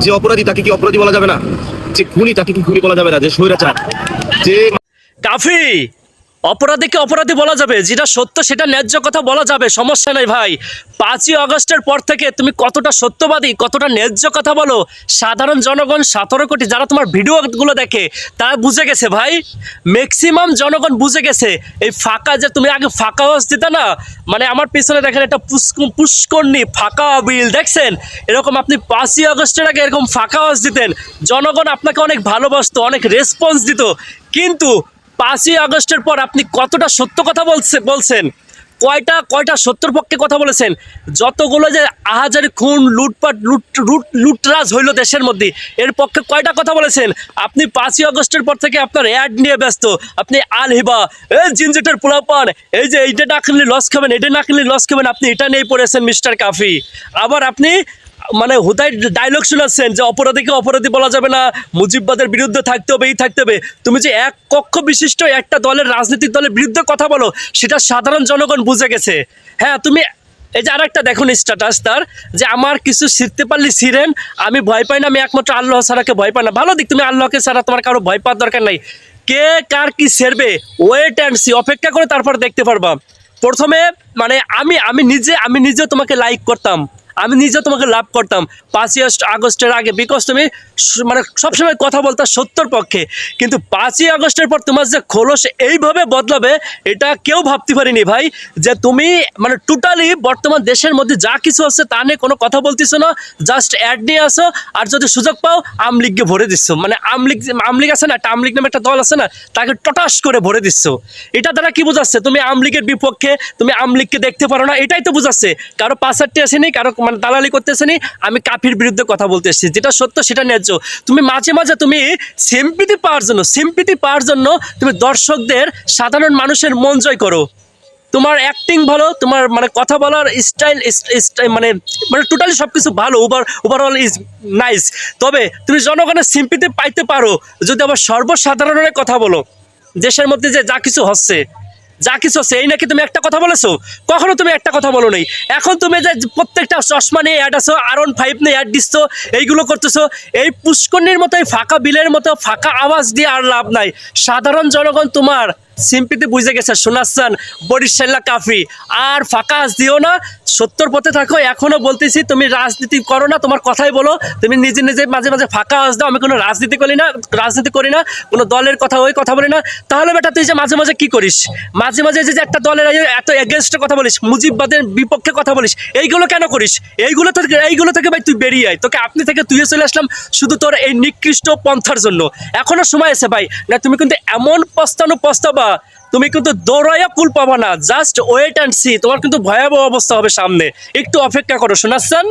যে অপরাধী তাকে কি অপরাধী বলা যাবে না? যে খুনি তাকে কি খুনি বলা যাবে না? যে স্বৈরাচার? যে কাফি! অপরাধীকে অপরাধী বলা যাবে, যেটা সত্য সেটা ন্যায্য কথা বলা যাবে, সমস্যা নেই ভাই। পাঁচই আগস্টের পর থেকে তুমি কতটা সত্যবাদী, কতটা ন্যায্য কথা বলো, সাধারণ জনগণ সতেরো কোটি যারা তোমার ভিডিওগুলো দেখে, তারা বুঝে গেছে ভাই। ম্যাক্সিমাম জনগণ বুঝে গেছে, এই ফাঁকা যে তুমি আগে ফাঁকা আওয়াজ দিতে না মানে আমার পিছনে দেখেন একটা পুষ্ক- পুষ্করণী ফাঁকা বিল, দেখছেন? এরকম আপনি পাঁচই আগস্টের আগে এরকম ফাঁকা আওয়াজ দিতেন, জনগণ আপনাকে অনেক ভালোবাসতো, অনেক রেসপন্স দিত। কিন্তু পাঁচই আগস্টের পর আপনি কতটা সত্য কথা বলছে বলছেন? কয়টা কয়টা সত্যর পক্ষে কথা বলেছেন? যতগুলো যে আহাজারি খুন, লুটপাট, লুট লুট লুটরাজ হইল দেশের মধ্যে, এর পক্ষে কয়টা কথা বলেছেন? আপনি পাঁচই আগস্টের পর থেকে আপনার অ্যাড নিয়ে ব্যস্ত। আপনি আল হিবা এই জিনজেটের পোলাপান, এই যে এইটা না কিনলে লস খাবেন, এটা না কিনলে লস খাবেন, আপনি এটা নিয়ে পড়েছেন মিস্টার কাফি। আবার আপনি মানে হুদাই ডায়লগ শোনাচ্ছেন যে অপরাধীকে অপরাধী বলা যাবে না, মুজিববাদের বিরুদ্ধে থাকতে হবে, এই থাকতে হবে। তুমি যে এক কক্ষ বিশিষ্ট একটা দলের রাজনৈতিক দলের বিরুদ্ধে কথা বলো, সেটা সাধারণ জনগণ বুঝে গেছে। হ্যাঁ তুমি এই যে আরেকটা দেখুন স্ট্যাটাস তার, যে আমার কিছু শিখতে পারলি ছিলেন আমি ভয় পাই না, আমি একমাত্র আল্লাহ ছাড়াকে ভয় পাই না। ভালো দিক, তুমি আল্লাহকে সারা তোমার কারও ভয় পাওয়ার দরকার নাই। কে কার কি সেরবে ওয়েট অ্যান্ড সি অপেক্ষা করে তারপর দেখতে পারবা। প্রথমে মানে আমি আমি নিজে আমি নিজে তোমাকে লাইক করতাম। আমি নিজে তোমাকে লাভ করতাম। পাঁচই আগস্টের আগে বিকজ তুমি মানে সবসময় কথা বলতা সত্যর পক্ষে। কিন্তু পাঁচই আগস্টের পর তোমার যে খোলস এইভাবে বদলাবে, এটা কেউ ভাবতে পারিনি ভাই, যে তুমি মানে টোটালি বর্তমান দেশের মধ্যে যা কিছু আছে তা নিয়ে কোনো কথা বলতেছো না জাস্ট অ্যাড নিয়ে আসো, আর যদি সুযোগ পাও আমলিগকে ভরে দিচ্ছ মানে আমলিগ আমলিগ আছে না একটা আমলিগ নামে একটা দল আছে না, তাকে টটাস করে ভরে দিচ্ছ এটা দ্বারা কি বোঝাচ্ছে? তুমি আমলিগের বিপক্ষে, তুমি আমলিগকে দেখতে পারো না, এটাই তো বোঝাচ্ছে। কারও পাশারটি আসেনি, কারও মানে দালালি করতেছেনি, আমি কাফির বিরুদ্ধে কথা বলতে এসেছি। যেটা সত্য, সেটা ন্যায্য। তুমি মাঝে মাঝে তুমি সিম্পিতি পাওয়ার জন্য সিম্পিতি পাওয়ার জন্য তুমি দর্শকদের, সাধারণ মানুষের মন জয় করো। তোমার অ্যাক্টিং ভালো, তোমার মানে কথা বলার স্টাইল মানে মানে টোটালি সব কিছু ভালো ওভার ওভারঅল ইজ নাইস তবে তুমি জনগণের সিম্পিতে পাইতে পারো, যদি আবার সর্বসাধারণের কথা বলো, দেশের মধ্যে যে যা কিছু হচ্ছে। যা কিছু আছে, এই নাকি তুমি একটা কথা বলেছ? কখনো তুমি একটা কথা বলো নাই। এখন তুমি যে প্রত্যেকটা চশমা নিয়ে অ্যাড আছো আর ওয়ান ফাইভ নিয়ে অ্যাড দিচ্ছ, এইগুলো করতেছো, এই পুষ্করণীর মতো ফাঁকা বিলের মতো ফাঁকা আওয়াজ দিয়ে আর লাভ নাই। সাধারণ জনগণ তোমার সিম্পিতে বুঝে গেছে শোনাচ্ছেন বরিশাল্লা, কাফি। আর ফাঁকা আজ দিও না সত্তর পথে থাকো, এখনও বলতেছি, তুমি রাজনীতি করো না, তোমার কথাই বলো, তুমি নিজে নিজে মাঝে মাঝে ফাঁকা আজ দাও, আমি কোনো রাজনীতি করি না, রাজনীতি করি না, কোনো দলের কথা, ওই কথা বলি না। তাহলে বেটা, তুই যে মাঝে মাঝে কি করিস? মাঝে মাঝে যে একটা দলের এত এগেনস্টে কথা বলিস, মুজিববাদের বিপক্ষে কথা বলিস, এইগুলো কেন করিস? এইগুলো থেকে এইগুলো থেকে ভাই তুই বেরিয়ে আয়। তোকে আপনি থেকে তুইও চলে আসলাম, শুধু তোর এই নিকৃষ্ট পন্থার জন্য। এখনও সময় আছে ভাই, না, তুমি কিন্তু এমন পস্তানো পস্তাবা তুমি কিন্তু দৌড়াইয়া ফুল পাবা না জাস্ট ওয়েট অ্যান্ড সি তোমার কিন্তু ভয়াবহ অবস্থা হবে সামনে। একটু অপেক্ষা করো, শোনাচ্ছেন?